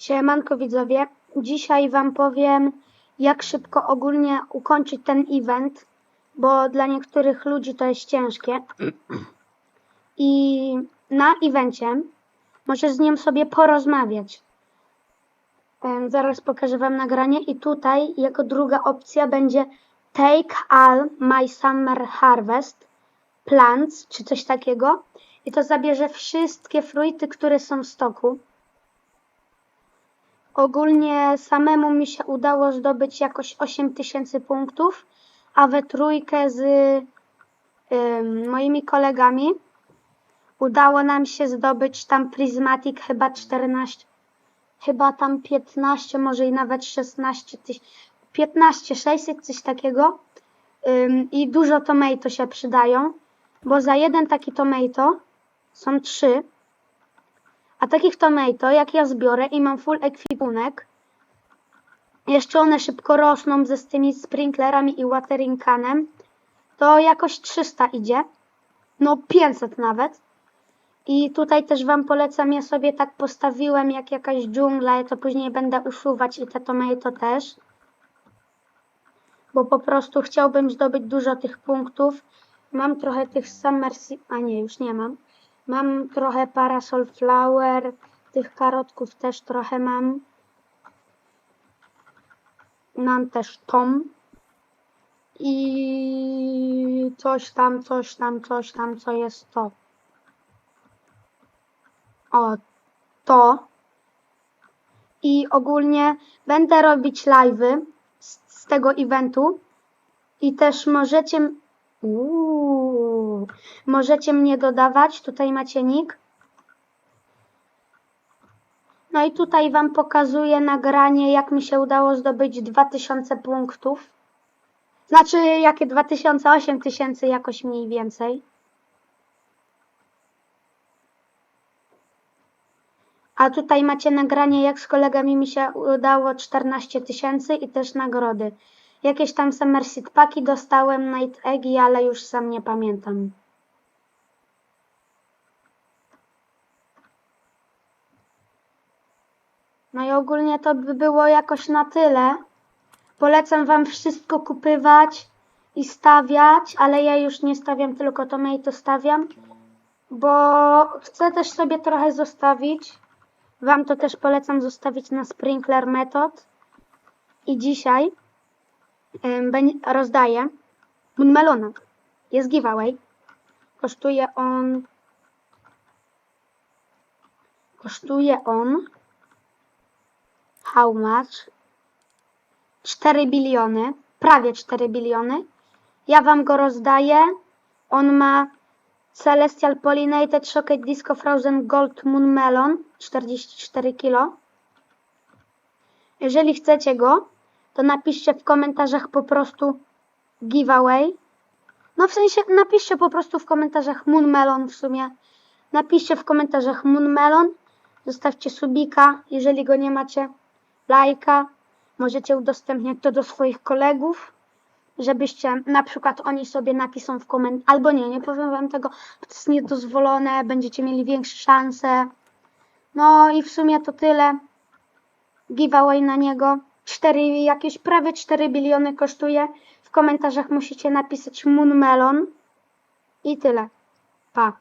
Siemanko widzowie, dzisiaj wam powiem jak szybko ogólnie ukończyć ten event, bo dla niektórych ludzi to jest ciężkie. I na evencie możesz z nim sobie porozmawiać. Zaraz pokażę wam nagranie i tutaj jako druga opcja będzie Take all my summer harvest plants, czy coś takiego. I to zabierze wszystkie fruity, które są w stoku. Ogólnie samemu mi się udało zdobyć jakoś 8000 punktów, a we trójkę z ym, moimi kolegami udało nam się zdobyć tam Prismatic chyba 14, chyba tam 15, może i nawet 16 tyś, 15, 600, coś takiego. Ym, I dużo tomato się przydają, bo za jeden taki tomato są trzy. A takich tomato, jak ja zbiorę i mam full ekwipunek, jeszcze one szybko rosną ze z tymi sprinklerami i watering canem, to jakoś 300 idzie. No 500 nawet. I tutaj też Wam polecam, ja sobie tak postawiłem jak jakaś dżungla, ja to później będę usuwać i te tomato też. Bo po prostu chciałbym zdobyć dużo tych punktów. Mam trochę tych summer... A nie, już nie mam. Mam trochę parasol flower, tych karotków też trochę mam. Mam też tom. I coś tam, coś tam, coś tam, co jest to. O, to. I ogólnie będę robić live'y z, z tego eventu. I też możecie... Uuu, możecie mnie dodawać. Tutaj macie nick. No i tutaj Wam pokazuję nagranie, jak mi się udało zdobyć 2000 punktów. Znaczy, jakie 2000, 8000 jakoś mniej więcej. A tutaj macie nagranie, jak z kolegami mi się udało 14 tysięcy i też nagrody. Jakieś tam Summer Seed Paki dostałem, Night Eggi, ale już sam nie pamiętam. No i ogólnie to by było jakoś na tyle. Polecam Wam wszystko kupywać i stawiać, ale ja już nie stawiam, tylko tomato stawiam, bo chcę też sobie trochę zostawić. Wam to też polecam zostawić na Sprinkler Method. I dzisiaj rozdaję Moonmelona. Jest giveaway. Kosztuje on... Kosztuje on... How much? 4 biliony. Prawie 4 biliony. Ja wam go rozdaję. On ma Celestial Pollinated Shocked Disco Frozen Gold Moon Melon 44 kg. Jeżeli chcecie go, to napiszcie w komentarzach po prostu giveaway. No w sensie napiszcie po prostu w komentarzach Moon Melon w sumie. Napiszcie w komentarzach Moon Melon. Zostawcie subika, jeżeli go nie macie. Lajka. Możecie udostępniać to do swoich kolegów żebyście na przykład oni sobie napiszą w komentarzu, albo nie, nie powiem wam tego, bo to jest niedozwolone, będziecie mieli większe szanse. No i w sumie to tyle. Giveaway na niego. 4, jakieś prawie 4 biliony kosztuje. W komentarzach musicie napisać Moon Melon. I tyle. Pa.